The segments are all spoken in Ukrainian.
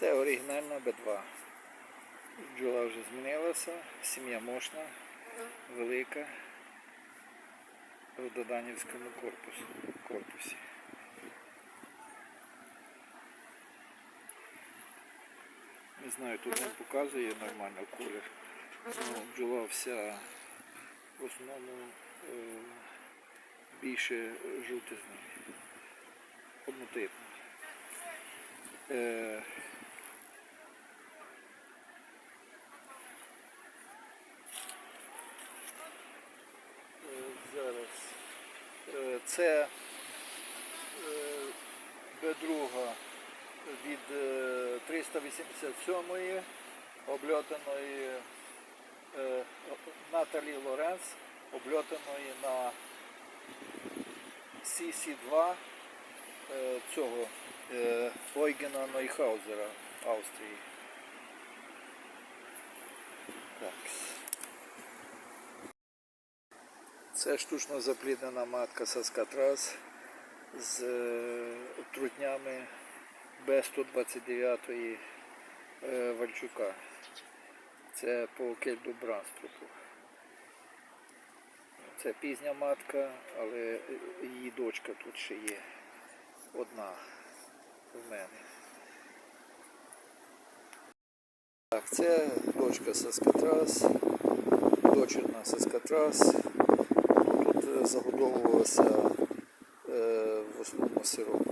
Це оригінальна Б2. Бджола вже змінилася, сім'я мощна, велика в Доданівському корпусі. корпусі. Не знаю, тут він показує нормально колір. Ну, бджола вся в основному е, більше жовтизни. Однотипна. Е, зараз. Е, Це е, Б2 від е, 387-ї обльотаної е, Наталі Лоренц, обльотаної на CC2 е, цього е, Ойгена Нойхаузера Австрії. Це штучно запліднена матка Саскатрас з е, трутнями Б-129 е, Вальчука. Це по кельду Бранструпу. Це пізня матка, але її дочка тут ще є. Одна в мене. Так, це дочка Саскатрас, дочерна Саскатрас. Тут е, в основному сироп.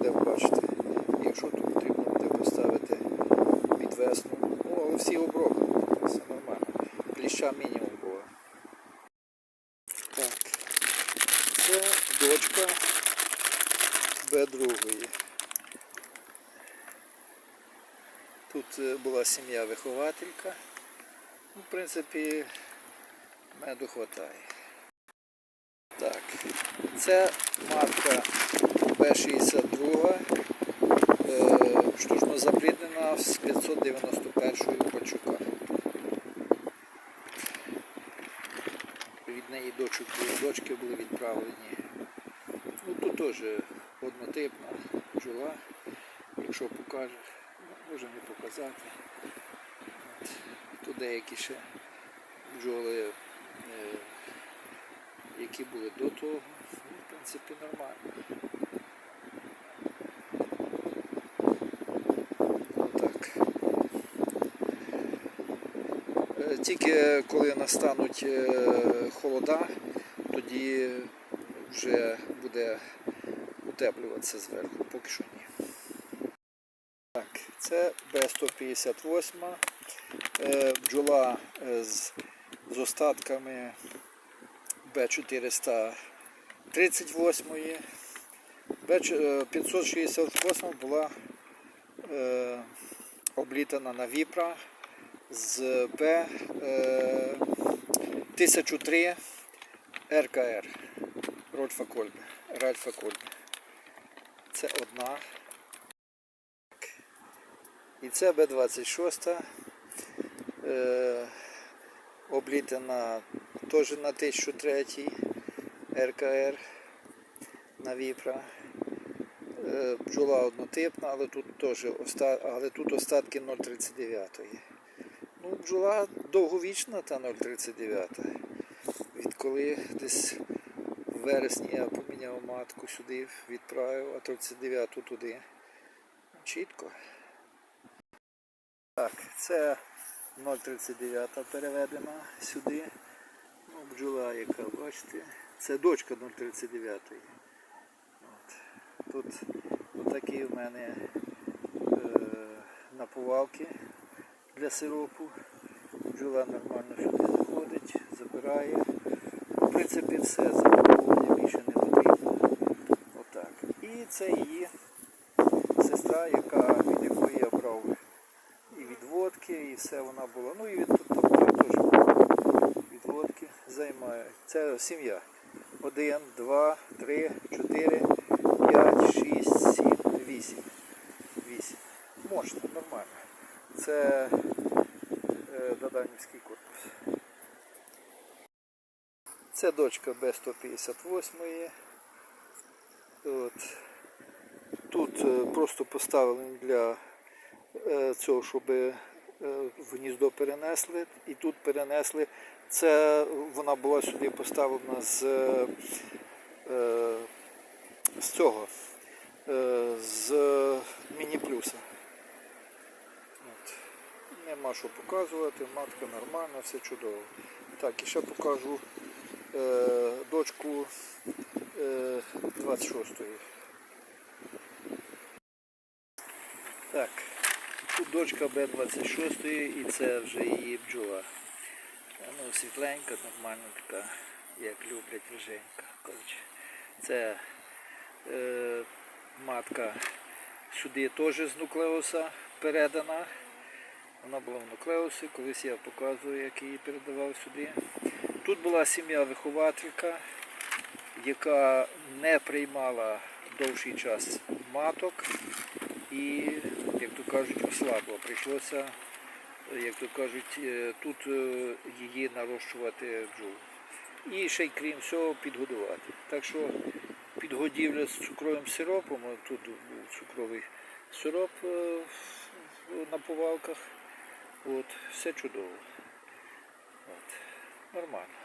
Де ви бачите, якщо тут потрібно буде поставити під весну, ну але всі оброблені, все нормально. Кліща мінімум було. Так, це дочка Б2. Тут е, була сім'я вихователька. Ну, в принципі, меду хватає. Так, це матка Б62, е, штучно запліднена з 591 Пачука. Від неї дочок дочки були відправлені. Ну тут теж однотипна бджола, якщо покаже, може не показати. Тут деякі ще бджоли, які були до того, ну, в принципі нормально. Е, Тільки коли настануть е, холода, тоді вже буде утеплюватися зверху, поки що ні. Так, це Б158, е, бджола е, з, з остатками Б438. Б568 була е, облітана на віпра з Б е, 1003 РКР Рольфа Кольбе. Ральфа Кольбе. Це одна. І це Б26. Е, облітана теж на 1003 РКР на віпра. Е, Бджола однотипна, але тут теж але тут остатки 0,39. Ну, бджола довговічна та 0,39. Відколи десь в вересні я поміняв матку сюди, відправив, а 39 туди. Чітко. Так, це 0,39 переведена сюди. Ну, бджола, яка бачите, це дочка 0,39. От. Тут отакі в мене е, наповалки для сиропу. Бджола нормально сюди заходить, забирає. В принципі, все забудовування більше не потрібно. Отак. І це її сестра, яка від якої я брав і відводки, і все вона була. Ну і від тут теж відводки займає. Це сім'я. Один, два, три, чотири, п'ять, шість, сім, вісім. Вісім. Можна, нормально. Це е, Доданівський корпус. Це дочка Б158. От. тут е, просто поставили для е, цього, щоб в гніздо перенесли. І тут перенесли. Це вона була сюди поставлена з, е, е, з цього, е, з міні-плюса. Нема що показувати, матка нормальна, все чудово. Так, і ще покажу е, дочку е, 26-ї. Так, дочка Б26 і це вже її бджола. Ну, світленька, нормальна така, як люблять риженька. Це е, матка сюди теж з нуклеуса передана. Вона була в нуклеусі, колись я показую, як її передавав сюди. Тут була сім'я вихователька, яка не приймала довший час маток і, як то кажуть, ослабла. Прийшлося, як то кажуть, е, тут е, її нарощувати бджол. І ще й крім всього підгодувати. Так що підгодівля з цукровим сиропом, тут був цукровий сироп е, на повалках. От, все чудово. От, нормально.